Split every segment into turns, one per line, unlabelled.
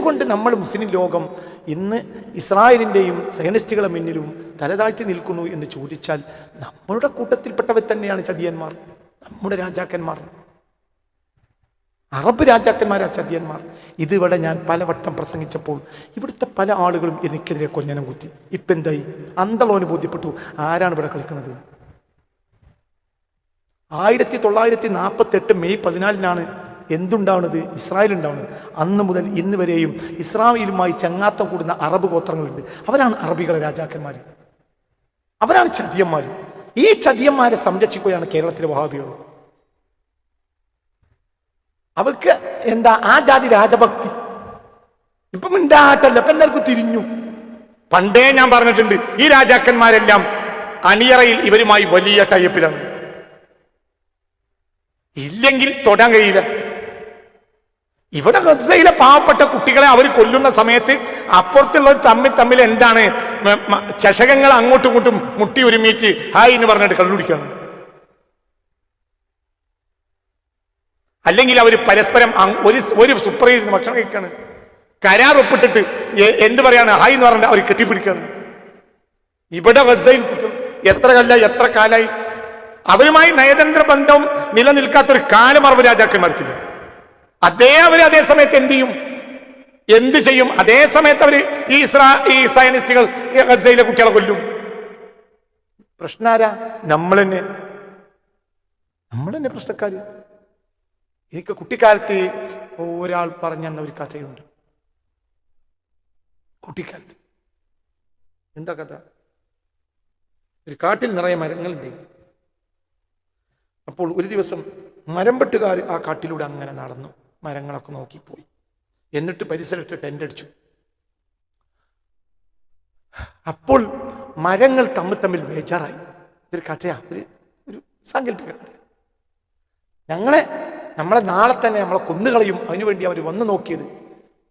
എന്തുകൊണ്ട് നമ്മൾ മുസ്ലിം ലോകം ഇന്ന് ഇസ്രായേലിന്റെയും സയനിസ്റ്റുകളെ മുന്നിലും തലതാഴ്ത്തി നിൽക്കുന്നു എന്ന് ചോദിച്ചാൽ നമ്മളുടെ കൂട്ടത്തിൽപ്പെട്ടവർ തന്നെയാണ് ചതിയന്മാർ നമ്മുടെ രാജാക്കന്മാർ. അറബ് രാജാക്കന്മാരാ ചതിയന്മാർ. ഇതിവിടെ ഞാൻ പലവട്ടം പ്രസംഗിച്ചപ്പോൾ ഇവിടുത്തെ പല ആളുകളും എനിക്കെതിരെ കൊഞ്ഞനം കുത്തി. ഇപ്പം എന്തായി? അന്തളോന് ബോധ്യപ്പെട്ടു. ആരാണ് ഇവിടെ കളിക്കുന്നത്? ആയിരത്തി തൊള്ളായിരത്തി നാൽപ്പത്തെട്ട് മെയ് പതിനാലിനാണ് എന്തുണ്ടാവുന്നത് ഇസ്രായേൽ ഉണ്ടാവുന്നത് അന്ന് മുതൽ ഇന്ന് വരെയും ഇസ്രായേലുമായി ചങ്ങാത്തം കൂടുന്ന അറബ് ഗോത്രങ്ങളുണ്ട്. അവരാണ് അറബികളെ രാജാക്കന്മാർ അവരാണ് ചതിയന്മാർ ഈ ചതിയന്മാരെ സംരക്ഷിക്കുകയാണ് കേരളത്തിലെ വഹാബികൾ അവർക്ക് എന്താ? ആ ജാതി രാജഭക്തി. ഇപ്പം ഉണ്ടാട്ടല്ല ഇപ്പൊ എല്ലാവർക്കും തിരിഞ്ഞു. പണ്ടേ ഞാൻ പറഞ്ഞിട്ടുണ്ട് ഈ രാജാക്കന്മാരെല്ലാം അണിയറയിൽ ഇവരുമായി വലിയ ടൈപ്പിലാണ്. ഇല്ലെങ്കിൽ തൊടാൻ കഴിയില്ല. ഇവിടെ ഗസയിലെ പാവപ്പെട്ട കുട്ടികളെ അവർ കൊല്ലുന്ന സമയത്ത് അപ്പുറത്തുള്ളത് തമ്മിൽ തമ്മിൽ എന്താണ് ചഷകങ്ങൾ അങ്ങോട്ടും ഇങ്ങോട്ടും മുട്ടി ഒരുമിച്ച് ഹായ് എന്ന് പറഞ്ഞിട്ട് കണ്ടുപിടിക്കണം അല്ലെങ്കിൽ അവർ പരസ്പരം ഒരു ഒരു സുപ്രയിൽ ഭക്ഷണം കഴിക്കാണ്. കരാർ ഒപ്പിട്ടിട്ട് എന്ത് പറയാണ്? ഹായ് എന്ന് പറഞ്ഞാൽ അവർ കെട്ടിപ്പിടിക്കാണ്. ഇവിടെ ഗസയിൽ എത്ര കല്ല എത്ര കാലായി? അവരുമായി നയതന്ത്ര ബന്ധം നിലനിൽക്കാത്തൊരു കാലം അറബ് രാജാക്കന്മാർക്കില്ല. അതേ അവർ അതേ സമയത്ത് എന്ത് ചെയ്യും? എന്ത് ചെയ്യും? അതേ സമയത്ത് അവർ ഈ ഇസ്രാ ഈ സയനിസ്റ്റുകൾ ഗസയിലെ കുട്ടികളെ കൊല്ലും. പ്രശ്നാരാ? നമ്മൾ തന്നെ നമ്മൾ തന്നെ പ്രശ്നക്കാര്. എനിക്ക് കുട്ടിക്കാലത്ത് ഒരാൾ പറഞ്ഞെന്ന ഒരു കഥയുണ്ട്. കുട്ടിക്കാലത്ത്. എന്താ കഥ? ഒരു കാട്ടിൽ നിറയെ മരങ്ങളുണ്ട്. അപ്പോൾ ഒരു ദിവസം മരംപെട്ടുകാർ ആ കാട്ടിലൂടെ അങ്ങനെ നടന്നു. മരങ്ങളൊക്കെ നോക്കിപ്പോയി. എന്നിട്ട് പരിസരത്ത് ടെന്റ് അടിച്ചു. അപ്പോൾ മരങ്ങൾ തമ്മിൽ തമ്മിൽ ബേജാറായി. ഒരു കഥയാ. ഒരു ഒരു സാങ്കല്പിക കഥ ഞങ്ങളെ നമ്മളെ നാളെ തന്നെ നമ്മളെ കൊന്നുകളയും. അതിനുവേണ്ടി അവർ വന്നു നോക്കിയത്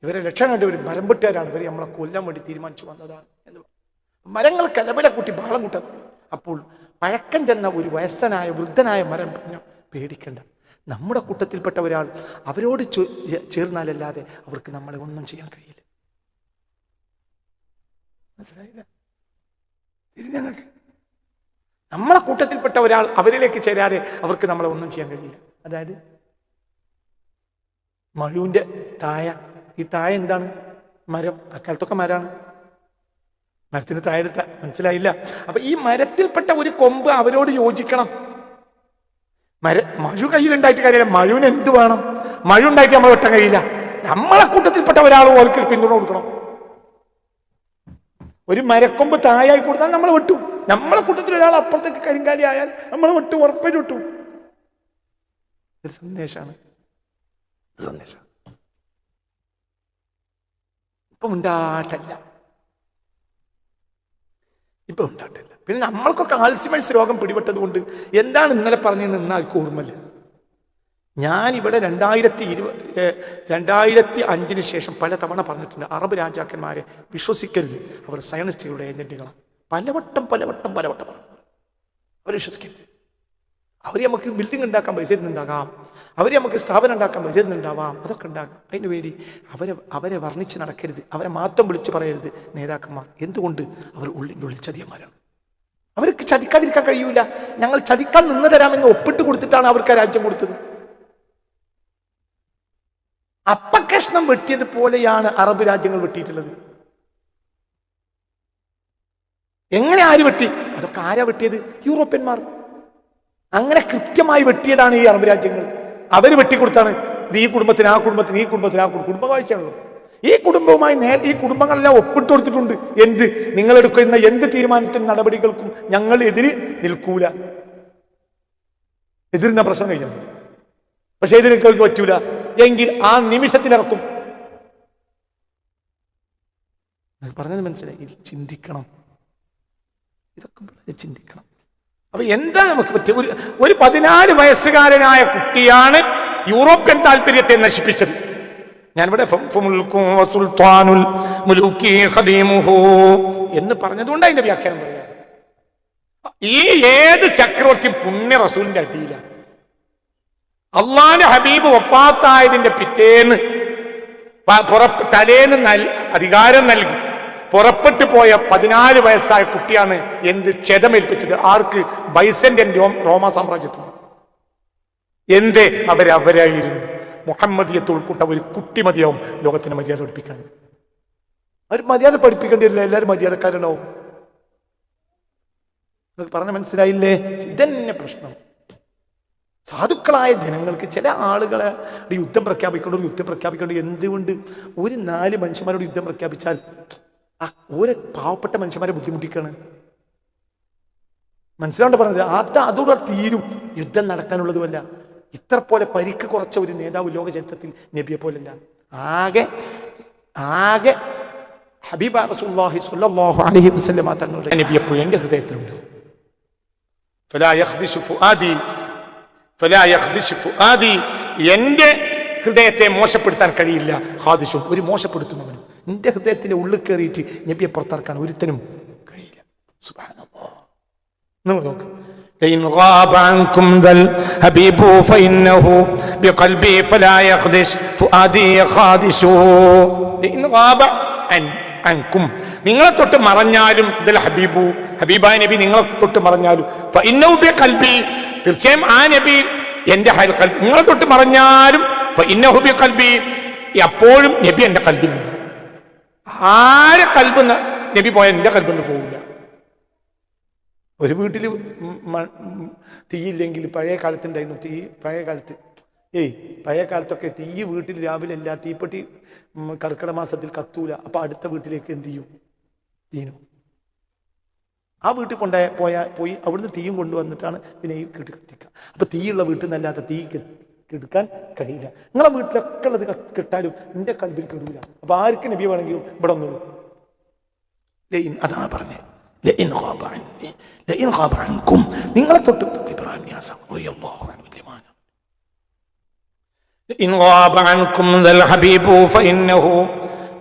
ഇവരെ ലക്ഷം കണ്ട് ഇവർ മരംപെട്ടുകാരാണ് ഇവർ നമ്മളെ കൊല്ലാൻ വേണ്ടി തീരുമാനിച്ചു വന്നതാണ് എന്ന്. മരങ്ങൾ കലബല കൂട്ടി ബാളം കൂട്ടാൻ അപ്പോൾ പഴക്കം ചെന്ന ഒരു വയസ്സനായ വൃദ്ധനായ മരം പറഞ്ഞു പേടിക്കണ്ട. നമ്മുടെ കൂട്ടത്തിൽപ്പെട്ട ഒരാൾ അവരോട് ചേർന്നാലല്ലാതെ അവർക്ക് നമ്മളെ ഒന്നും ചെയ്യാൻ കഴിയില്ല. മനസ്സിലായില്ല? ഇത് ഞങ്ങൾക്ക് നമ്മളെ കൂട്ടത്തിൽപ്പെട്ട ഒരാൾ അവരിലേക്ക് ചേരാതെ അവർക്ക് നമ്മളെ ഒന്നും ചെയ്യാൻ കഴിയില്ല. അതായത് മഴുവിന്റെ തായ ഈ തായ എന്താണ്? മരം. അക്കാലത്തൊക്കെ മരമാണ് മരത്തിന് തായ എടുത്ത മനസ്സിലായില്ല. അപ്പൊ ഈ മരത്തിൽപ്പെട്ട ഒരു കൊമ്പ് അവരോട് യോജിക്കണം. മര മഴു കയ്യിലുണ്ടായിട്ട് കാര്യമില്ല. മഴുവിന് എന്ത് വേണം? മഴ ഉണ്ടായിട്ട് നമ്മൾ വെട്ടാൻ കഴിയില്ല നമ്മളെ കൂട്ടത്തിൽപ്പെട്ട ഒരാൾ ഓൽക്ക് പിന്തുണ കൊടുക്കണം. ഒരു മരക്കൊമ്പ് തായായി കൊടുത്താൽ നമ്മൾ വെട്ടും. നമ്മളെ കൂട്ടത്തിൽ ഒരാൾ അപ്പുറത്തേക്ക് കരിങ്കാലി ആയാൽ നമ്മൾ വെട്ടും ഉറപ്പായിട്ട് വെട്ടും സന്ദേശമാണ്. സന്ദേശം ഇപ്പം ഉണ്ടാട്ടല്ല ഇപ്പൊ ഉണ്ടാട്ടില്ല പിന്നെ നമ്മൾക്കൊക്കെ ആൽസിമേഴ്സ് രോഗം പിടിപെട്ടത് കൊണ്ട് എന്താണ് ഇന്നലെ പറഞ്ഞതെന്ന് ഇന്ന് ആർക്കും ഓർമ്മയില്ല. ഞാൻ ഇവിടെ രണ്ടായിരത്തി ഇരുപത് രണ്ടായിരത്തി അഞ്ചിന് ശേഷം പല തവണ പറഞ്ഞിട്ടുണ്ട് അറബ് രാജാക്കന്മാരെ വിശ്വസിക്കരുത്. അവർ സയനിസ്റ്റുകളുടെ ഏജന്റുകളാണ്. പലവട്ടം പലവട്ടം പലവട്ടം പറഞ്ഞു അവർ വിശ്വസിക്കരുത്. അവർ നമുക്ക് ബിൽഡിംഗ് ഉണ്ടാക്കാൻ പൈസ ഇരുന്നുണ്ടാകാം അവർ നമുക്ക് സ്ഥാപനം ഉണ്ടാക്കാൻ പൈസ ഇരുന്നുണ്ടാവാം അതൊക്കെ ഉണ്ടാകാം. അതിന് വേണ്ടി അവരെ അവരെ വർണിച്ച് നടക്കരുത്. അവരെ മാത്രം വിളിച്ച് പറയരുത്. നേതാക്കന്മാർ. എന്തുകൊണ്ട്? അവർ ഉള്ളിന്റെ ഉള്ളിൽ ചതിയന്മാരാണ്. അവർക്ക് ചതിക്കാതിരിക്കാൻ കഴിയൂല. ഞങ്ങൾ ചതിക്കാൻ നിന്ന് തരാമെന്ന് ഒപ്പിട്ട് കൊടുത്തിട്ടാണ് അവർക്ക് രാജ്യം കൊടുത്തത്. അപ്പകഷ്ണം വെട്ടിയത് പോലെയാണ് അറബ് രാജ്യങ്ങൾ വെട്ടിയിട്ടുള്ളത്. എങ്ങനെ ആര് വെട്ടി? അതൊക്കെ ആരാ വെട്ടിയത്? യൂറോപ്യന്മാർ. അങ്ങനെ കൃത്യമായി വെട്ടിയതാണ് ഈ അറബ് രാജ്യങ്ങൾ. അവർ വെട്ടിക്കൊടുത്താണ് ഇത് ഈ കുടുംബത്തിന് ആ കുടുംബത്തിന് ഈ കുടുംബത്തിന് ആ കുടുംബം കാഴ്ചയാണല്ലോ ഈ കുടുംബവുമായി നേ ഈ കുടുംബങ്ങളെല്ലാം ഒപ്പിട്ട് കൊടുത്തിട്ടുണ്ട് എന്ത്? നിങ്ങൾ എടുക്കുന്ന എന്ത് തീരുമാനത്തിനും നടപടികൾക്കും ഞങ്ങൾ എതിര് നിൽക്കൂല. എതിരുന്ന പ്രശ്നം കഴിഞ്ഞു. പക്ഷെ എതിർക്കൾക്ക് പറ്റൂല. എങ്കിൽ ആ നിമിഷത്തിലിറക്കും. പറഞ്ഞത് മനസ്സിലായി. ചിന്തിക്കണം. ഇതൊക്കെ ചിന്തിക്കണം. അപ്പൊ എന്താ നമുക്ക് പറ്റിയ ഒരു ഒരു പതിനാല് വയസ്സുകാരനായ കുട്ടിയാണ് യൂറോപ്യൻ താല്പര്യത്തെ നശിപ്പിച്ചത്. ഞാനിവിടെ എന്ന് പറഞ്ഞതുകൊണ്ട് അതിന്റെ വ്യാഖ്യാനം പറയാം. ഈ ഏത് ചക്രവർത്തിയും പുണ്യ റസൂലിന്റെ അടിയിലാണ്. അള്ളാന്റെ ഹബീബ് വഫാത്തായതിന്റെ പിറ്റേന്ന് തലേന്ന് അധികാരം നൽകി. പുറപ്പെട്ടു പോയ പതിനാല് വയസ്സായ കുട്ടിയാണ് എന്ത് ക്ഷതമേൽപ്പിച്ചത്? ആർക്ക്? ബൈസന്റൻ റോമ സാമ്രാജ്യത്തിന് എന്ത്? അവരവരായിരുന്നു. മുഹമ്മദിയത്ത് ഉൾക്കൊണ്ട ഒരു കുട്ടി മതിയാവും ലോകത്തിന് മര്യാദ പഠിപ്പിക്കാൻ. അവർ മര്യാദ പഠിപ്പിക്കേണ്ടി വരില്ല. എല്ലാവരും മര്യാദക്കാരുണ്ടാവും നിങ്ങൾക്ക് പറഞ്ഞ മനസ്സിലായില്ലേ? ഇതന്നെ പ്രശ്നം. സാധുക്കളായ ജനങ്ങൾക്ക് ചില ആളുകളെ യുദ്ധം പ്രഖ്യാപിക്കേണ്ട യുദ്ധം പ്രഖ്യാപിക്കേണ്ട എന്തുകൊണ്ട്? ഒരു നാല് മനുഷ്യന്മാരോട് യുദ്ധം പ്രഖ്യാപിച്ചാൽ ആ ഒരു പാവപ്പെട്ട മനുഷ്യന്മാരെ ബുദ്ധിമുട്ടിക്കാണ്. മനസ്സിലാണ്ട് പറഞ്ഞത്? അത് അതോടെ തീരും. യുദ്ധം നടക്കാനുള്ളതുമല്ല. ഇത്ര പോലെ പരിക്ക് കുറച്ച ഒരു നേതാവ് ലോക ചരിത്രത്തിൽ നബിയെ പോലല്ല. ആകെ ആകെ ഹബീബ റസൂലുള്ളാഹി സ്വല്ലല്ലാഹു അലൈഹി വസല്ലമ തങ്ങളുടെ നബി എപ്പോഴും എന്റെ ഹൃദയത്തിലുണ്ട്. ഫലാ യഖ്ദിശു ഫുആദി ഫലാ യഖ്ദിശു ഫുആദി. എന്റെ ഹൃദയത്തെ മോശപ്പെടുത്താൻ കഴിയില്ല. ഹാദിഷും ഒരു മോശപ്പെടുത്തുന്നവനും. എൻ്റെ ഹൃദയത്തിന്റെ ഉള്ളിൽ കയറിയിട്ട് നബിയെ പുറത്തിറക്കാൻ ഒരുത്തനും കഴിയില്ല സുബ്ഹാനല്ലാഹ് നിങ്ങൾ നോക്ക് لئن غاب عنكم ذا الحبيب فإنه بقلبي فلا يخدش فؤادي خادش لئن غاب عن عنكم നിങ്ങളെ തൊട്ട് മറഞ്ഞാലും ഇതിൽ ഹബീബു ഹബീബായ നബി നിങ്ങളെ തൊട്ട് മറഞ്ഞാലും ഫഇന്നഹു ബിഖൽബി തീർച്ചയായും ആ നബി എന്റെ ഹൽ ഖൽബ് നിങ്ങളെ തൊട്ട് മറഞ്ഞാലും ഫഇന്നഹു ബിഖൽബി എപ്പോഴും നബി എന്റെ കൽബിലുണ്ട് ആരെ കൽബ് നബി പോയാൽ എന്റെ കൽപ്പുന്ന പോവില്ല. ഒരു വീട്ടിൽ തീയില്ലെങ്കിൽ പഴയ കാലത്തുണ്ടായിരുന്നു തീ പഴയ കാലത്ത്. ഏയ് പഴയ കാലത്തൊക്കെ തീ വീട്ടിൽ രാവിലെ എല്ലാ തീപ്പെട്ടി കർക്കിട മാസത്തിൽ കത്തൂല. അപ്പൊ അടുത്ത വീട്ടിലേക്ക് എന്ത് ചെയ്യും? തീനു ആ വീട്ടിൽ കൊണ്ടുപോയ പോയി അവിടുന്ന് തീയും കൊണ്ടുവന്നിട്ടാണ് പിന്നെ ഈ വീട്ടിൽ കത്തിക്കുക. അപ്പൊ തീയുള്ള വീട്ടിൽ നിന്നല്ലാത്ത തീ കെടുക്കാൻ കഴിയില്ല. നിങ്ങളെ വീട്ടിലൊക്കെ ഉള്ളത് കിട്ടാലും എന്റെ കൽബിൽ കിടൂല. അപ്പൊ ആർക്ക് നബി വേണമെങ്കിലും ഇവിടെ ഒന്നുള്ളൂ ലൈൻ അതാണ് പറഞ്ഞത് നിങ്ങളെ തൊട്ട്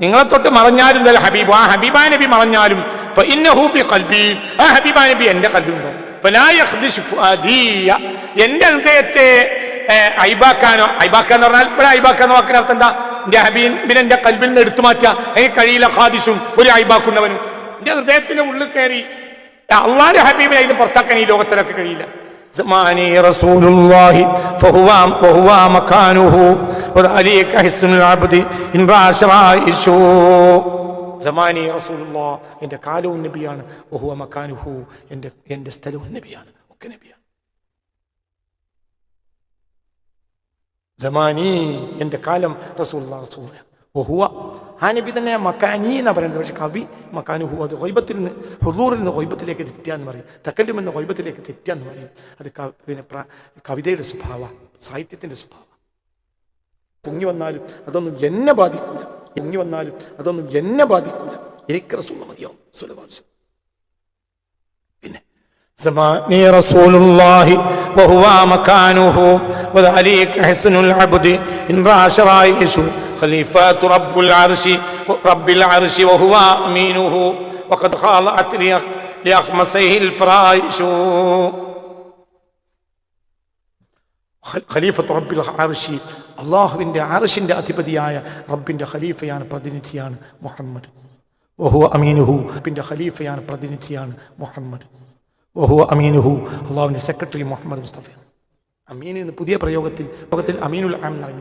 നിങ്ങളെ തൊട്ട് മറഞ്ഞാലും ആ ഹബീബാ നബി മറഞ്ഞാലും ആ ഹബീബാ നബി എന്റെ കൽബിണ്ടോ എന്റെ ഹൃദയത്തെ ഏഹ്, ഐബാക്കാനോ ഐബാക്കാന്ന് പറഞ്ഞാൽ ഇവിടെ ഐബാക്കാന്ന് വാക്കിന് അർത്ഥം എന്താ എന്റെ ഹബീബിനെ എന്റെ കൽബിൽ നിന്ന് എടുത്തു മാറ്റാ എനിക്ക് കഴിയില്ല ഖാദിഷും ഒരു ഐബാക്കുന്നവനും എന്റെ ഹൃദയത്തിന്റെ ഉള്ളിൽ കയറി അള്ളാന്റെ ഹബീബിനെ ഇത് പുറത്താക്കാൻ ഈ ലോകത്തിലൊക്കെ കഴിയില്ല زماني رسول الله فهو وهو مكانه وذلك حسن العبد إن راش رائشه زماني رسول الله എൻ്റെ കാലവും നബിയാണ് വഹുവ മക്കാനുഹു എൻ്റെ എൻ്റെ സ്ഥലവും നബിയാണ് ഒക്കെ നബിയാണ് ജമാനി എന്റെ കാലം റസൂള്ള റസൂള്ള ഒഹുവ ആ നബി തന്നെ മക്കാനി എന്നാണ് പറയുന്നത്. പക്ഷെ കവി മക്കാനു ഹു അത് ഹൊയ്ബത്തിൽ നിന്ന് ഹുദൂറിൽ നിന്ന് ഹൊയ്ബത്തിലേക്ക് തെറ്റാന്ന് പറയും. തക്കല്ലും എന്ന ഹൊയ്ബത്തിലേക്ക് തെറ്റാന്ന് പറയും. അത് പിന്നെ കവിതയുടെ സ്വഭാവ സാഹിത്യത്തിന്റെ സ്വഭാവം. പൊങ്ങി വന്നാലും അതൊന്നും എന്നെ ബാധിക്കൂല. പൊങ്ങി വന്നാലും അതൊന്നും എന്നെ ബാധിക്കൂല. എനിക്ക് റസൂള്ള മതിയോ സുലഭാംശം പിന്നെ وهو مكانه وذلك حسن العبد إن راش رايش خليفات رب العرش رب العرش وهو أمينه وقد خالعت لأخ- لأخمسيه الفرايش ഖ- ഖലീഫത്ത് റബ്ബിൽ അർഷി അള്ളാഹുവിൻ്റെ അർഷിൻ്റെ അധിപതിയായ റബ്ബിൻ്റെ ഖലീഫയാണ് പ്രതിനിധിയാണ് മുഹമ്മദ് വഹുവ അമീനുഹു റബ്ബിൻ്റെ ഖലീഫയാണ് പ്രതിനിധിയാണ് മുഹമ്മദ് വഹുവ അമീനുഹു. അള്ളാഹുവിന്റെ സെക്രട്ടറി മുഹമ്മദ് മുസ്തഫയാണ് അമീൻ എന്ന് പുതിയ പ്രയോഗത്തിൽ ലോകത്തിൽ അമീനുൽ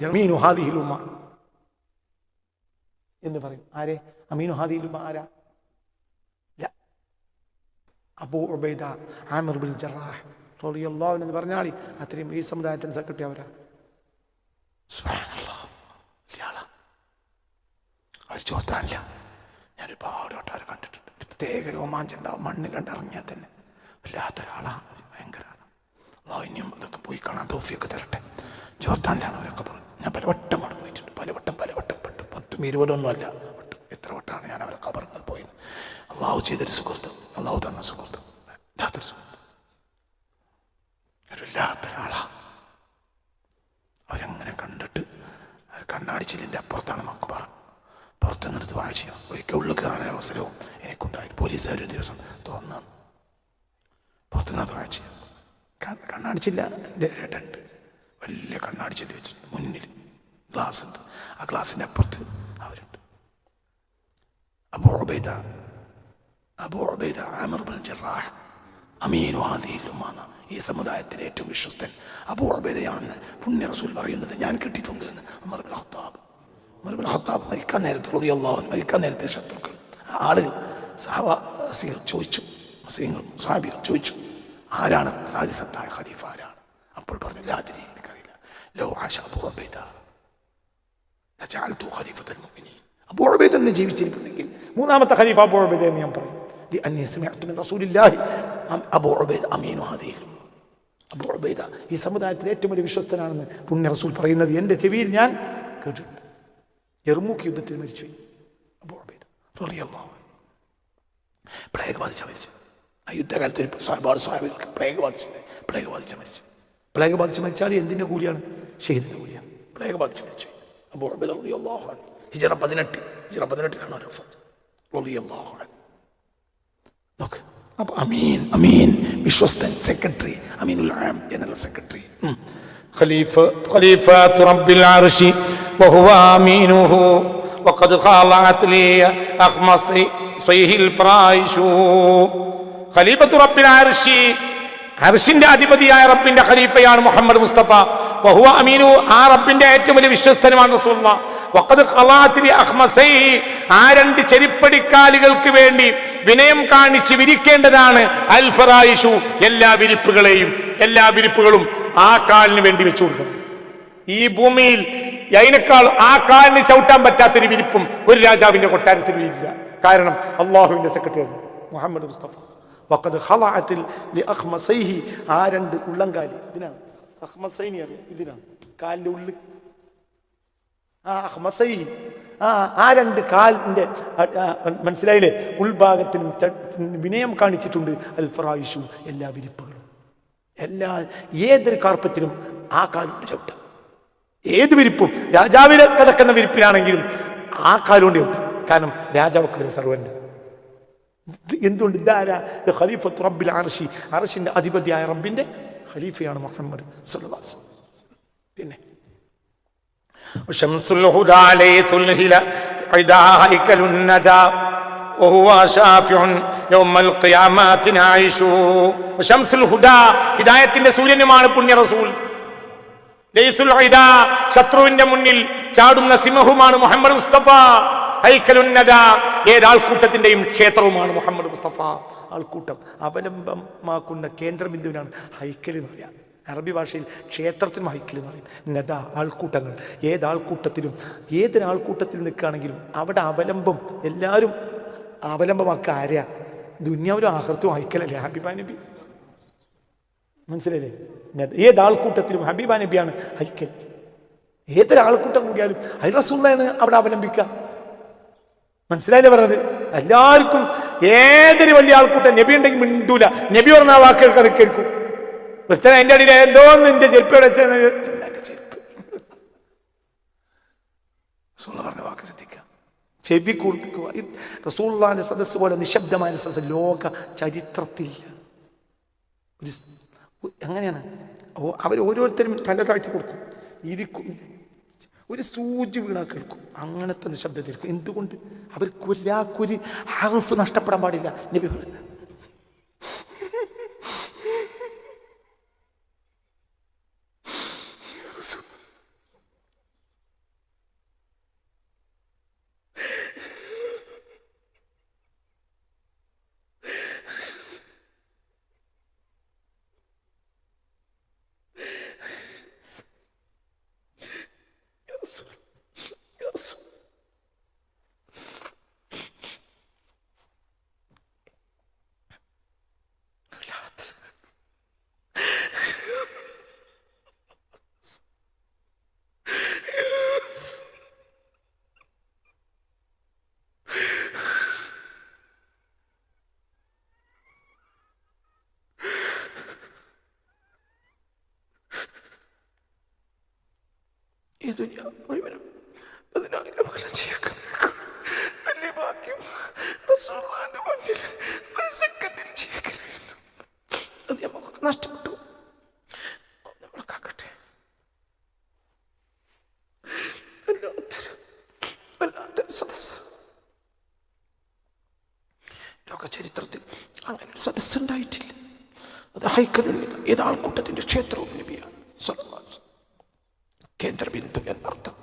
അമീനു ഹാദിഹിൽ ഉമ്മ. എന്ന് പറയും. ആരെ? അമീനു ഹാദിഹിൽ ഉമ്മ ആരാ? Abu Ubaidah Amir bin Jarrah റളിയല്ലാഹു അൻഹു എന്ന് പറഞ്ഞാളി അത്രയും ഈ സമുദായത്തിന് സെക്രട്ടറി അവരാ. അവർ ചോർത്താനില്ല ഞാൻ ഒരുപാട് വട്ടം അവരെ കണ്ടിട്ടുണ്ട്. പ്രത്യേക രോമാഞ്ചം ഉണ്ടാവും. മണ്ണിൽ കണ്ടിറങ്ങിയാൽ തന്നെ. വല്ലാത്തൊരാളാണ് ഒരാളാണ് ഭയങ്കര. ആളാണ് അള്ളാഹു ഇനിയും അതൊക്കെ പോയി കാണാൻ തോഫിയൊക്കെ തരട്ടെ. ചോർത്താനിലാണ് അവരൊക്കെ പറഞ്ഞു ഞാൻ പലവട്ടം അവിടെ പോയിട്ടുണ്ട്. പലവട്ടം പലവട്ടം പെട്ട്. പത്തും ഇരുപതൊന്നും അല്ല എത്ര വട്ടമാണ് ഞാൻ അവരെ കബറങ്ങൾ പോയത്. അള്ളാഹു ചെയ്തൊരു സുഹൃത്ത് അള്ളാഹു തന്ന സുഹൃത്ത്. ഇല്ലാത്തൊരു സുഹൃത്ത്. ഒരു വല്ലാത്തൊരാളാ. അവരങ്ങനെ കണ്ടിട്ട് കണ്ണാടിച്ചിലിന്റെ അപ്പുറത്താണ് മക്കബറ പുറത്ത് നിന്നെടുത്ത് വാഴ്ച ഒരിക്കൽ ഉള്ളിൽ കയറാനൊരു അവസരവും എനിക്കുണ്ടായി പോലീസുകാർ ഒരു ദിവസം തോന്നുന്നു വാഴ്ച കണ്ണാടിച്ചില്ല. എന്റെ ഏട്ടുണ്ട് വലിയ കണ്ണാടിച്ചില്ല വെച്ചിട്ടുണ്ട്. മുന്നിൽ ഗ്ലാസ് ഉണ്ട്. ആ ഗ്ലാസിന്റെ അപ്പുറത്ത് അവരുണ്ട്. Abu Ubaidah Abu Ubaidah Amir bin Jarrah അമീനു ഹാദിയിലുമാണ് ഈ സമുദായത്തിലെ ഏറ്റവും വിശ്വസ്തൻ അബു ഉബൈദയാണെന്ന് പുണ്യ റസൂൽ പറയുന്നത് ഞാൻ കിട്ടിയിട്ടുണ്ട് എന്ന് Umar bin Khattab. Umar bin Khattab മരിക്കാൻ നേരത്തെ റളിയല്ലാഹു മരിക്കാൻ നേരത്തെ ശത്രുക്കൾ. ആളുകൾ സഹവാസികൾ ചോദിച്ചു. മുസ്ലിങ്ങൾ സാബികൾ ചോദിച്ചു. ആരാണ് സാദിസത്തായ ഖലീഫ ആരാണ് അപ്പോൾ പറഞ്ഞു ലാതിരി എനിക്കറിയില്ല ലോ ആശ അബു ഉബൈദ ലജഅൽതു ഖലീഫത്തൽ മുഅ്മിനീൻ അബൂ ഉബൈദ എന്ന് ജീവിച്ചിരിക്കുന്നെങ്കിൽ മൂന്നാമത്തെ ഖലീഫ അബൂ ഉബൈദ എന്ന് ഞാൻ പറയും لأني سمعت من رسول الله أبو عبيد أمين هذه الأمة അബൂ ഉബൈദ ഈ സമുദായത്തിലെ ഏറ്റവും വലിയ വിശ്വസ്തനാണെന്ന് പുണ്യ റസൂൽ പറയുന്നത് എൻ്റെ ചെവിയിൽ ഞാൻ കേട്ടിട്ടുണ്ട് എർമൂക്ക് യുദ്ധത്തിൽ മരിച്ചു അബൂ ഉബൈദ റളിയല്ലാഹു അൻഹു പ്ലേഗ് ബാധിച്ച മരിച്ചു ആ യുദ്ധകാലത്ത് ഒരു ഒരുപാട് സ്വാമികൾക്ക് പ്ലേഗ് ബാധിച്ചിട്ടുണ്ട് പ്ലേഗ് ബാധിച്ച് മരിച്ചു പ്ലേഗ് ബാധിച്ച് മരിച്ചാൽ എന്തിൻ്റെ കൂലിയാണ് ഷഹീദിൻ്റെ കൂലിയാണ് പ്ലേഗ് ബാധിച്ച് മരിച്ചു അപ്പോൾ റബിദാഹുവാണ് ഹിജറ പതിനെട്ട് ഹിജറ പതിനെട്ടിലാണ് റഫത്ത് റബിയാഹുവാൻ നോക്ക് അപ്പോൾ അമീൻ അമീൻ വിശ്വസ്തൻ സെക്രട്ടറി അമീനുൽ ആം ജനറൽ സെക്രട്ടറി خليفة خليفة رب العرش وهو آمينه وقد خاضعت لي أخمص صيه الفرائش ഖലീഫത്ത് റബ്ബിൽ അർശി. അർഷിന്റെ അധിപതിയായ റബ്ബിന്റെ ഖലീഫയാണ് മുഹമ്മദ് മുസ്തഫ. വഹുവ അമീനു ആ റബ്ബിന്റെ ഏറ്റവും വലിയ വിശ്വസ്തനുമാണ് വഖദ് അഖ്മസൈ ആ രണ്ട് ചെരിപ്പടിക്കാലുകൾക്ക് വേണ്ടി വിനയം കാണിച്ച് വിരിക്കേണ്ടതാണ് അൽ ഫറായിഷു എല്ലാ വിരിപ്പുകളെയും എല്ലാ വിരിപ്പുകളും ആ കാലിന് വേണ്ടി വെച്ചു കൊടുക്കും ഈ ഭൂമിയിൽ അതിനേക്കാൾ ആ കാലിന് ചവിട്ടാൻ പറ്റാത്തൊരു വിരിപ്പും ഒരു രാജാവിന്റെ കൊട്ടാരത്തിൽ ഇല്ല കാരണം അള്ളാഹുവിന്റെ സെക്രട്ടറി മുഹമ്മദ് മുസ്തഫ. വഖദ് ഹലാത്തിൽ അഹ്മസൈഹി ആ രണ്ട് ഉള്ളംകാലി ഇതിനാണ്. അഹ്മസൈനി അറിയാം. ഇതിനാണ്. കാലിന്റെ ഉള്ളിൽ ആ അഹ്മസൈഹി ആ ആ രണ്ട് ആ, മനസ്സിലായില്ലേ? ഉൾഭാഗത്തിനും വിനയം കാണിച്ചിട്ടുണ്ട് അൽ ഫറായിഷു എല്ലാ വിരിപ്പുകളും. എല്ലാ ഏതൊരു കാർപ്പറ്റിനും ആ കാലുകൊണ്ട് ചവിട്ടാം. ഏത് വിരിപ്പും? രാജാവിനെ കിടക്കുന്ന വിരിപ്പിനാണെങ്കിലും ആ കാലുകൊണ്ട് ചവിട്ടാം. കാരണം രാജാവ് സർവന്റെ എന്തുകൊണ്ട് ഇതാരാ ഇത് ഖലീഫത്ത് റബ്ബിൽ അർഷി അർഷിന്റെ അധിപതിയായ റബ്ബിന്റെ ഖലീഫയാണ് മുഹമ്മദ് സല്ലല്ലാഹു അലൈഹി വസല്ലം. പിന്നെ وشمس الهدى ليث الهلى عدا هيكل الندى وهو شافع يوم القيامات نعيش وشمس الهدى ഹിദായത്തിന്റെ സൂര്യനുമാണ് പുണ്യ റസൂൽ ലൈസുൽ ഹൈദ ശത്രുവിന്റെ മുന്നിൽ ചാടുന്ന സിംഹവുമാണ് മുഹമ്മദ് മുസ്തഫ ഹൈക്കലുന്നത. ഏതാൾക്കൂട്ടത്തിന്റെയും ക്ഷേത്രവുമാണ് മുഹമ്മദ് മുസ്തഫ. ആൾക്കൂട്ടം. അവലംബമാക്കുന്ന കേന്ദ്രബിന്ദുവിനാണ് ഹൈക്കൽ എന്ന് പറയാം. അറബി ഭാഷയിൽ ക്ഷേത്രത്തിനും ഹൈക്കൽ എന്ന് പറയും. നദ ആൾക്കൂട്ടങ്ങൾ. ഏതാൾക്കൂട്ടത്തിലും ഏതൊരാൾക്കൂട്ടത്തിൽ നിൽക്കുകയാണെങ്കിലും അവിടെ അവലംബം എല്ലാവരും അവലംബമാക്കുക ആരാ? ദുന്യാവിലും ആഹർത്തും ഹൈക്കലല്ലേ? ഹബിബാ നബി. മനസ്സിലായില്ലേ? ഏതാൾക്കൂട്ടത്തിലും ഹബീബാ നബിയാണ് ഹൈക്കൽ ഏതൊരാൾക്കൂട്ടം കൂടിയാലും റസൂലാണ് അവിടെ അവലംബിക്കുക. മനസ്സിലായില്ലേ പറഞ്ഞത്? എല്ലാവർക്കും ഏതൊരു വലിയ ആൾക്കൂട്ടം നബി ഉണ്ടെങ്കിൽ മിണ്ടൂല. നബി പറഞ്ഞ ആ അത് കേൾക്കും എന്റെ അടിയിൽ എന്തോന്ന് എന്റെ ചെരുപ്പ് ഇവിടെ വെച്ചത് എന്റെ ചെരുപ്പ്. റസൂൽ പറഞ്ഞ വാക്ക് ശ്രദ്ധിക്കുക. ചെവി കുറിപ്പിക്കുക റസൂള്ളാന്റെ സദസ്സ് പോലെ നിശബ്ദമായ സദസ് ലോക ചരിത്രത്തിൽ ഒരു അവർ ഓരോരുത്തരും തന്റെ താഴ്ത്തി കൊടുക്കും. ഇരിക്കും ഒരു സൂചി വീണാൽ കേൾക്കും. അങ്ങനത്തെ നിശബ്ദത്തിൽ എന്തുകൊണ്ട്? അവർക്ക് ഒരാൾക്കൊരു ഹർഫ് നഷ്ടപ്പെടാൻ പാടില്ല. നബി പറഞ്ഞു ഈ ദുനിയാവ് മുഴുവനും പതിനായിരം മകളെ ജീവിക്കുന്നതിനേക്കാൾ വലിയ ഭാഗ്യം. റസൂലുള്ളാഹിന്റെ മണ്ണിൽ ഒരു സെക്കൻഡിൽ ജീവിക്കലായിരുന്നു. കാക്കട്ടെ. വല്ലാത്തൊരു വല്ലാത്തൊരു സദസ്സ്. ലോകചരിത്രത്തിൽ അങ്ങനെ ഒരു സദസ്സുണ്ടായിട്ടില്ല അത് ഹൈക്കലുണ്ണിത ഏതാൾക്കൂട്ടത്തിന്റെ ക്ഷേത്രവും നബിയാണ്. സ്വലം കേന്ദ്രബിന്ദു എന്നർത്ഥം.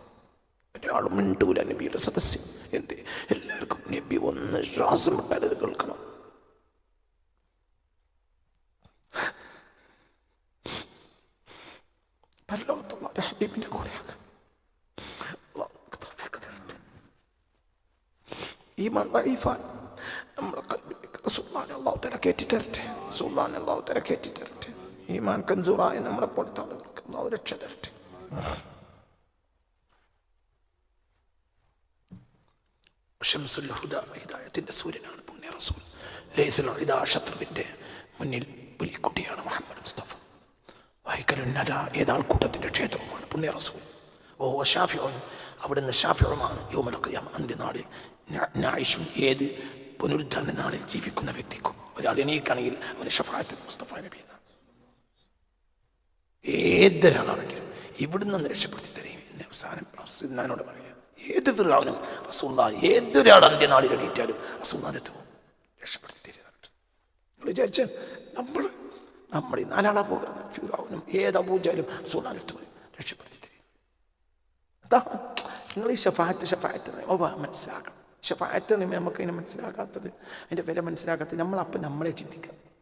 ഒരാളും മിണ്ടൂല നബിയുടെ സദസ്യം എന്ത്? എല്ലാവർക്കും നബി ഒന്ന് ശ്വാസം വിട്ടാലത് കേൾക്കണം. പരലോകത്തുള്ള ഒരു ഹബീബിന്റെ കൂടെയാകാം. അള്ളാഹു ഈമാൻ ദഈഫാൻ നമ്മളെ കൽബിലേക്ക് അല്ലാഹു തആല കയറ്റി തരട്ടെ. അല്ലാഹു തആല കയറ്റി തരട്ടെ. ഈമാൻ കൻസൂറായ നമ്മളെ പോലത്തെ ആളുകൾക്ക് അല്ലാഹു രക്ഷ തരട്ടെ. ഷംസുൽ ഹുദ ഹിദായത്തിന്റെ സൂര്യനാണ്. പുണ്യ റസൂൽ ലൈസുൽ ഹിദാ ശത്രുവിന്റെ മുന്നിൽ പുലിക്കുട്ടിയാണ് മുഹമ്മദ് മുസ്തഫ. വായിക്കലുന്നത ഏതാൾക്കൂട്ടത്തിന്റെ ക്ഷേത്രവുമാണ്. പുണ്യ റസൂൽ ഓ ഷാഫിയോൻ അവിടുന്ന് ഷാഫിയുമാണ് യോമൽ ഖിയാമ അന്ത്യനാളിൽ ന- നായിഷും ഏത് പുനരുദ്ധാന നാളിൽ ജീവിക്കുന്ന വ്യക്തിക്കും. ഒരാൾ എണീക്കാണെങ്കിൽ അവന് ഷഫായത്തിൽ മുസ്തഫ നബി എന്നാണ് ഏതൊരാളാണെങ്കിലും ഇവിടുന്ന് രക്ഷപ്പെടുത്തി തരും. എന്നെ അവസാനം സിന്നാനോട് പറയാം ഏത് ഫിറാവിനും റസൂള്ള ഏതൊരാൾ അന്ത്യനാളിൽ എണീറ്റാലും റസൂല്ലാനത്ത് പോകും രക്ഷപ്പെടുത്തി തരുന്നുണ്ട് നിങ്ങൾ വിചാരിച്ച നമ്മൾ നമ്മൾ ഈ നാലാളാ പോകുന്ന ഫിറാവിനും ഏത് അബൂജാലും റസൂല്ലാനത്ത് പോയി രക്ഷപ്പെടുത്തി തരും അതാ നിങ്ങൾ ഈ ഷഫായത്ത് ഷഫായത്ത് മനസ്സിലാക്കണം. ഷഫായത്ത് നമുക്ക് അതിനെ മനസ്സിലാക്കാത്തത് അതിന്റെ വില മനസ്സിലാക്കാത്തത് നമ്മളപ്പം നമ്മളെ ചിന്തിക്കാം.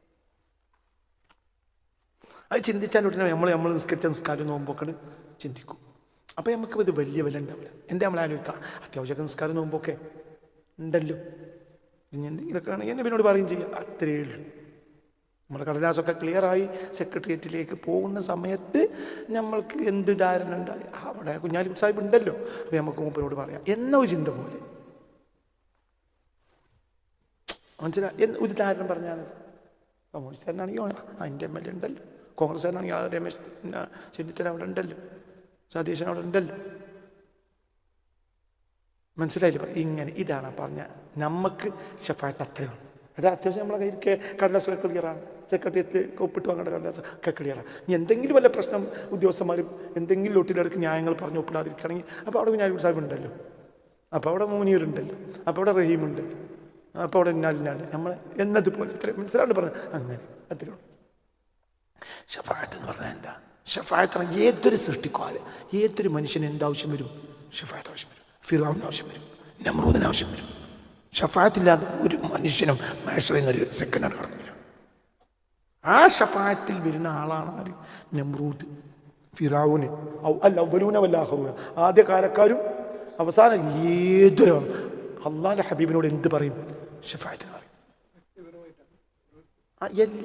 അത് ചിന്തിച്ചാൽ ഉടനെ നമ്മൾ നമ്മൾ നിസ്കരിച്ച നിസ്കാരം നോമ്പൊക്കെ ചിന്തിക്കും. അപ്പോൾ നമുക്ക് ഇത് വലിയ വില ഉണ്ടാവില്ല. എന്താ നമ്മൾ ആലോചിക്കുക? അത്യാവശ്യമൊക്കെ നിസ്കാരം നോമ്പൊക്കെ ഉണ്ടല്ലോ. എന്തെങ്കിലുമൊക്കെ ആണെങ്കിൽ എന്നെ പിന്നോട് പറയും ചെയ്യുക അത്രയേ ഉള്ളൂ. നമ്മുടെ കടലാസൊക്കെ ക്ലിയറായി സെക്രട്ടേറിയറ്റിലേക്ക് പോകുന്ന സമയത്ത് നമ്മൾക്ക് എന്ത് ധാരണ ഉണ്ടായി? അവിടെ കുഞ്ഞാലി സാഹിബ് ഉണ്ടല്ലോ. അപ്പോൾ നമുക്ക് മൂപ്പരോട് പറയാം. എന്ന ഒരു ചിന്ത പോലെ? മനസ്സിലായി ഒരു ധാരണ പറഞ്ഞാൽ കമ്മ്യൂണിസ്റ്റുകാരനാണെങ്കിൽ അതിന്റെ എം എൽ എ ഉണ്ടല്ലോ. കോൺഗ്രസ്സുകാരനാണെങ്കിൽ ആ രമേശ് ചെന്നിത്തല അവിടെ ഉണ്ടല്ലോ. സതീശൻ അവിടെ ഉണ്ടല്ലോ. മനസ്സിലായില്ലേ? ഇങ്ങനെ ഇതാണ് പറഞ്ഞ നമുക്ക് ഷഫായത്ത് അത്രയാണ് അത് അത്യാവശ്യം നമ്മളെ കയ്യിൽ കെ- കടലാസ് ഒക്കെ ക്ലിയറാണ്. സെക്രട്ടേറിയറ്റ് ഒപ്പിട്ട് വാങ്ങേണ്ട കടലാസ് ഒക്കെ ക്ലിയറാണ്. ഇനി എന്തെങ്കിലും വല്ല പ്രശ്നം ഉദ്യോഗസ്ഥന്മാരും എന്തെങ്കിലും ലൊട്ടിലെടുക്ക് ന്യായങ്ങൾ പറഞ്ഞ് ഒപ്പിടാതിരിക്കുകയാണെങ്കിൽ അപ്പോൾ അവിടെ ഞാൻ സാഹിബ് ഉണ്ടല്ലോ. അപ്പോൾ അവിടെ മുനീർ ഉണ്ടല്ലോ. അപ്പോൾ അവിടെ റഹീം ഉണ്ടല്ലോ. അപ്പോൾ അവിടെ ഇന്നാലിനാണ് നമ്മൾ എന്നതുപോലെ ഇത്ര മനസ്സിലാണ് പറഞ്ഞത്. അങ്ങനെ അത്രേ ഉള്ളൂ. ഷഫായത്ത് എന്ന് പറഞ്ഞാൽ എന്താ? ഷഫായത്ത് ഏതൊരു സൃഷ്ടിക്കാൽ ഏതൊരു മനുഷ്യന് എന്താവശ്യം വരും? ഷഫായത്ത് ആവശ്യം വരും. ഫിറാവിന് ആവശ്യം വരും. നമ്രൂദിന് ആവശ്യം വരും. ഷഫായത്തില്ലാതെ ഒരു മനുഷ്യനും മേഷറിൽ ഒരു സെക്കൻഡാണ് നടക്കില്ല ആ ഷഫായത്തിൽ വരുന്ന ആളാണ് ആര്? നമ്രൂദ്. ഫിറാവുന് അല്ല ബലൂന വല്ലാഹറൂന ആദ്യ കാലക്കാരും അവസാനം ഏതൊരു അള്ളാന്റെ ഹബീബിനോട് എന്ത് പറയും? ഷഫായത്തിന്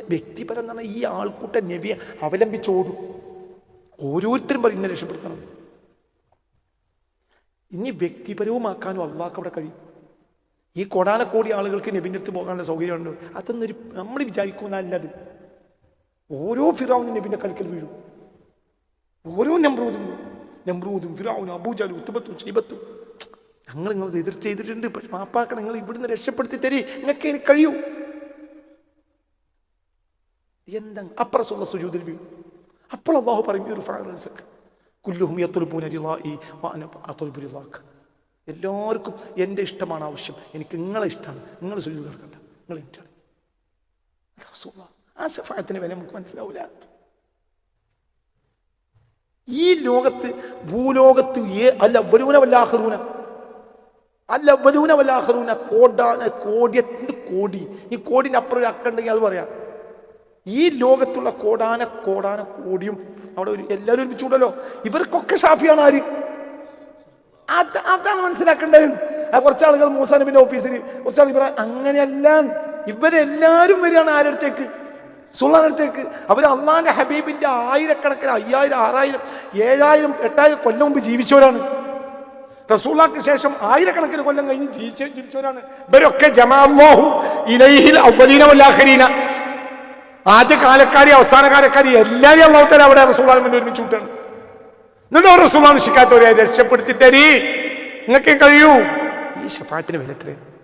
വ്യക്തിപരം എന്ന് ഈ ആൾക്കൂട്ട നബിയെ അവലംബിച്ചോടും. ഓരോരുത്തരും പറയും ഇന്നെ രക്ഷപ്പെടുത്തണം. ഇനി വ്യക്തിപരവുമാക്കാനും അള്ളാഹ്ക്ക് അവിടെ കഴിയും. ഈ കൊടാനക്കോടി ആളുകൾക്ക് നബിന്റെ അടുത്ത് പോകാനുള്ള സൗകര്യമുണ്ട്. അതൊന്നൊരു നമ്മൾ വിചാരിക്കുന്നല്ലത് ഓരോ ഫിറാവുനും നബിന്റെ കളിക്കൽ വീഴും. ഓരോ നമ്രൂദും നമ്രൂദും ഫിറാവുനും അബൂജാലും ഉത്തുബത്തും ഷൈബത്തും. ഞങ്ങൾ നിങ്ങൾ എതിർ ചെയ്തിട്ടുണ്ട്. പക്ഷെ മാപ്പാക്കണം നിങ്ങൾ ഇവിടുന്ന് രക്ഷപ്പെടുത്തി തരി. നിങ്ങൾക്ക് കഴിയൂ. എന്താ അപ്പുറസുള്ള സുജൂതിൽ വീഴും അപ്പോൾ അള്ളാഹു പറയും. എല്ലാവർക്കും എന്റെ ഇഷ്ടമാണ് ആവശ്യം. എനിക്ക് നിങ്ങളെ ഇഷ്ടമാണ്. നിങ്ങൾ സുജൂത് കിടക്കണ്ട നിങ്ങൾ എനിക്കാണ്. ആ സഫായത്തിന് വില നമുക്ക് മനസ്സിലാവില്ല ഈ ലോകത്ത് ഭൂലോകത്ത് അല്ല വലൂന വല്ലാഹറൂന അല്ല വലൂന വല്ലാഹറൂന കോടാന കോടിയത്തിന് കോടി? ഈ കോടിന്റെ അപ്പുറം അക്കുണ്ടെങ്കിൽ അത് പറയാം. ഈ ലോകത്തുള്ള കോടാന കോടാന കോടിയും അവിടെ ഒരു എല്ലാവരും ഒരുമിച്ചുണ്ടല്ലോ ഇവർക്കൊക്കെ ഷാഫിയാണ് ആര്? അത് അതാണ് മനസ്സിലാക്കേണ്ടത്. കുറച്ച് ആളുകൾ മൂസാ നബിന്റെ ഓഫീസിൽ കുറച്ച് ആളുകൾ പറയാം അങ്ങനെയല്ല ഇവരെല്ലാവരും വരികയാണ് ആരടുത്തേക്ക് സുള്ളാനടുത്തേക്ക് അവർ അള്ളാന്റെ ഹബീബിന്റെ ആയിരക്കണക്കിന് അയ്യായിരം ആറായിരം ഏഴായിരം എട്ടായിരം കൊല്ലം മുമ്പ് ജീവിച്ചവരാണ്. റസൂള്ളാക്ക് ശേഷം ആയിരക്കണക്കിന് കൊല്ലം കഴിഞ്ഞ് ജീവിച്ച ജീവിച്ചവരാണ്. ഇവരൊക്കെ ജമാഹു ഇലൈഹിൽ അവലീന ആദ്യ കാലക്കാരി അവസാന കാലക്കാരി എല്ലാവരും അള്ളാഹുത്തല അവിടെ റസൂലാൻ വേണ്ടി ഒരുമിച്ച് വിട്ടാണ് എന്നിട്ട് അവർ റസൂലാണ് ശിക്കാത്തവരെ രക്ഷപ്പെടുത്തി തരി നിങ്ങൾക്ക് കഴിയൂ. ഈ ഷഫാത്തിന് വില എത്രയാണ്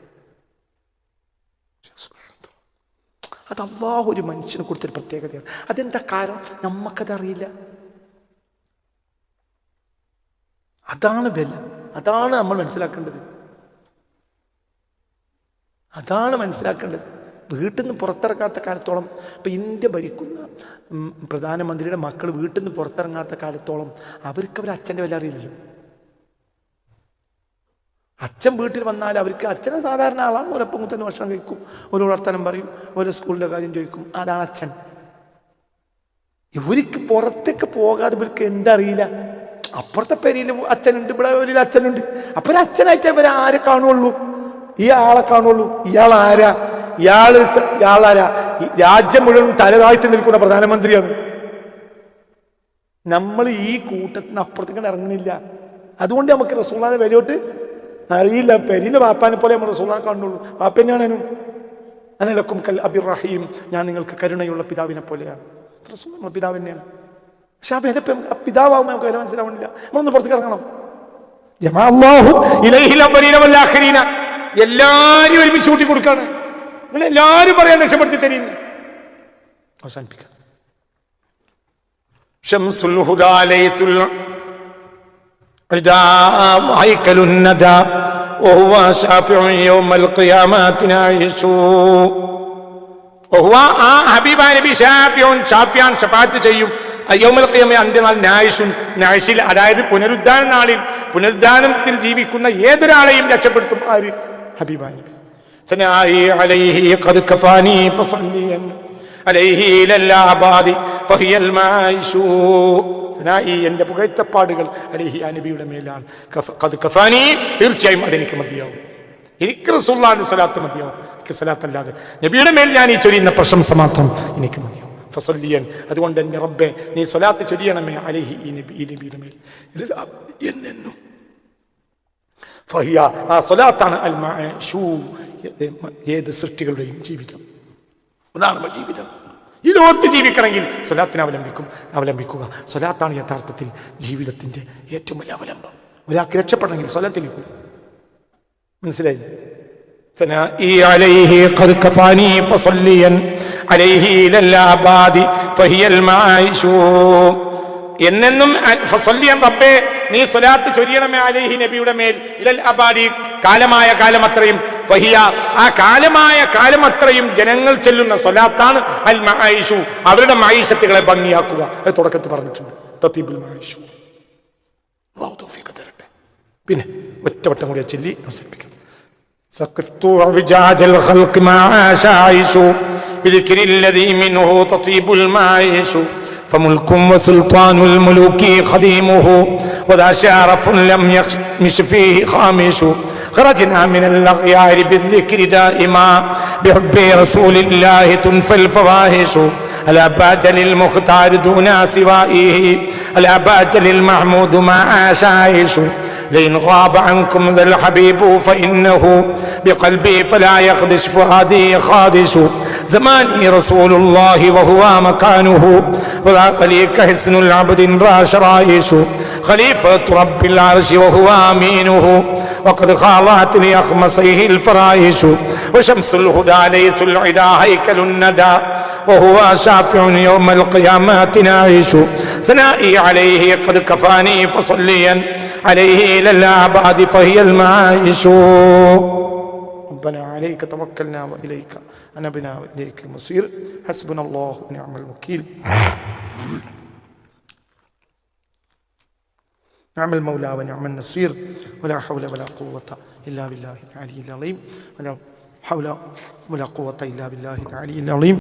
അത് ഒരു മനുഷ്യന് കൊടുത്തൊരു പ്രത്യേകതയാണ്. അതെന്താ കാരണം? നമുക്കതറിയില്ല അതാണ് വില. അതാണ് നമ്മൾ മനസ്സിലാക്കേണ്ടത്. അതാണ് മനസ്സിലാക്കേണ്ടത്. വീട്ടിൽ നിന്ന് പുറത്തിറങ്ങാത്ത കാലത്തോളം ഇപ്പം ഇന്ത്യ ഭരിക്കുന്ന പ്രധാനമന്ത്രിയുടെ മക്കൾ വീട്ടിൽ നിന്ന് പുറത്തിറങ്ങാത്ത കാലത്തോളം അവർക്ക് അവർ അച്ഛന്റെ വില അറിയില്ലല്ലോ. അച്ഛൻ വീട്ടിൽ വന്നാൽ അവർക്ക് അച്ഛനെ സാധാരണ ആളാണ്. ഓരോപ്പം കുത്തന്നെ ഭക്ഷണം കഴിക്കും ഒരു വർത്തനം പറയും ഒരു സ്കൂളിലെ കാര്യം ചോദിക്കും അതാണ് അച്ഛൻ. ഇവർക്ക് പുറത്തേക്ക് പോകാതെ ഇവർക്ക് എന്തറിയില്ല അപ്പുറത്തെ പെരിയിൽ അച്ഛനുണ്ട് ഇവിടെ ഒരു അച്ഛനുണ്ട്. അപ്പൊ ഒരു അച്ഛനായിട്ട് ഇവരെ ആരെ കാണുള്ളൂ? ഈ ആളെ കാണുള്ളൂ? ഇയാൾ ആരാ? ഇയാൾ ഇയാളാരാ രാജ്യം മുഴുവൻ തലതാഴ്ത്തി നിൽക്കുന്ന പ്രധാനമന്ത്രിയാണ്. നമ്മൾ ഈ കൂട്ടത്തിന് അപ്പുറത്തേക്ക് ഇറങ്ങുന്നില്ല. അതുകൊണ്ട് നമുക്ക് റസൂള്ളാനെ വിലയോട്ട് അറിയില്ല. പെരിയിലെ വാപ്പാനെ പോലെ നമ്മൾ റസൂള്ളാനെ കാണുള്ളൂ വാപ്പന്നെയാണ് അനലക്കും കൽ അബിറഹീം ഞാൻ നിങ്ങൾക്ക് കരുണയുള്ള പിതാവിനെ പോലെയാണ്. റസൂൽ നമ്മുടെ പിതാവ് തന്നെയാണ്. പക്ഷെ ആ വില ആ പിതാവാകുമ്പോൾ നമുക്ക് വില മനസ്സിലാവണില്ല നമ്മളൊന്ന് പുറത്തേക്ക് ഇറങ്ങണം. എല്ലാരും ഒരുമിച്ച് കൂട്ടി കൊടുക്കാണ് നിങ്ങൾ എല്ലാവരും പറയാൻ രക്ഷപ്പെടുത്തി തരുന്നു. അവസാനിപ്പിക്കും. ചെയ്യും. അതായത് പുനരുദ്ധാന നാളിൽ പുനരുദ്ധാനത്തിൽ ജീവിക്കുന്ന ഏതൊരാളെയും രക്ഷപ്പെടുത്തും ആര്? ഹബീബാ ثنائي عليه قد كفاني فصليا عليه إلى الآباد فهي المعايش ثنائي എൻ്റെ പുകഴ്ത്തപ്പാടുകൾ അലഹി ആ നബിയുടെ മേലാണ് കഫ- ഖദ് കഫാനി തീർച്ചയായും അതെനിക്ക് മതിയാവും എനിക്ക് റസൂള്ളാന്റെ സ്വലാത്ത് മതിയാവും എനിക്ക് സ്വലാത്ത് അല്ലാതെ നബിയുടെ മേൽ ഞാൻ ഈ ചൊരിയുന്ന പ്രശംസ മാത്രം എനിക്ക് മതിയാവും ഫസല്ലിയൻ അതുകൊണ്ട് എൻ്റെ റബ്ബെ നീ സ്വലാത്ത് ചൊരിയണമേ അലഹി ഈ നബി ഈ നബിയുടെ മേൽ ഇതിൽ എന്നെന്നും ഫഹിയ ആ സ്വലാത്താണ് അൽ മഅശൂ ഏത് സൃഷ്ടികളുടെയും ജീവിതം അതാണ് നമ്മുടെ ജീവിതം ഈ ലോകത്ത് ജീവിക്കണമെങ്കിൽ സ്വലാത്തിനെ അവലംബിക്കും അവലംബിക്കുക സ്വലാത്താണ് യഥാർത്ഥത്തിൽ ജീവിതത്തിന്റെ ഏറ്റവും വലിയ അവലംബം ഒരാൾക്ക് രക്ഷപ്പെടണമെങ്കിൽ സ്വലാത്തിലേക്ക് മനസ്സിലായില്ലേ ثنائي عليه قد كفاني فصليا عليه إلى الآباد فهي المعايش എന്നെന്നും അ- ഫസല്ലിയൻ റബ്ബേ നീ സ്വലാത്ത് ചൊരിയണമേ അലൈഹി നബിയുടെ മേൽ ഇലൽ അബാദി കാലമായ കാലമത്രയും ഫഹിയ ആ കാലമായ കാലമത്രയും ജനങ്ങൾ ചെല്ലുന്ന സ്വലാത്താണ് അൽ മഹൈഷു അവരുടെ മൈഷത്തുകളെ ഭംഗിയാക്കുക അത് തുടക്കത്തിൽ പറഞ്ഞിട്ടുണ്ട് തത്തീബുൽ മഹൈഷു അള്ളാഹു തൗഫീഖ് തരട്ടെ പിന്നെ ഒറ്റവട്ടം കൂടി ചൊല്ലി അവസാനിപ്പിക്കാം ثقفت اعوجاج الخلق ما عاش عيش بذكر الذي منه تطيب المعيش فملك وسلطان الملوك خديمه وذا شرف لم يخمش فيه خامش. خرجنا من الأغيار بالذكر دائما بحب رسول الله تنفى الفواحش. ألا باجل المختار دون سوائه ألا باجل المحمود ما عاش عيش لئن غاب عنكم ذا الحبيب فإنه بقلبي فلا يخدش فؤادي خادش زماني رسول الله وهو مكانه. وذاق لي كحسن العبد راش رايش خليفة رب العرش وهو أمينه. وقد خاضعت لأخمصيه الفرايش وشمس الهدى ليث العدا هيكل الندى. وهو شافع يوم القيامة نعيش ثنائي عليه قد كفاني فصليا. عليه إلى الأعباد فهي المعايش. ربنا عليك توكلنا وإليك. أنبنا وإليك المصير. حسبنا الله ونعم الوكيل. نعم المولى ونعم النصير. ولا حول ولا قوة إلا بالله العلي العظيم. ولا حول ولا قوة إلا بالله العلي العظيم.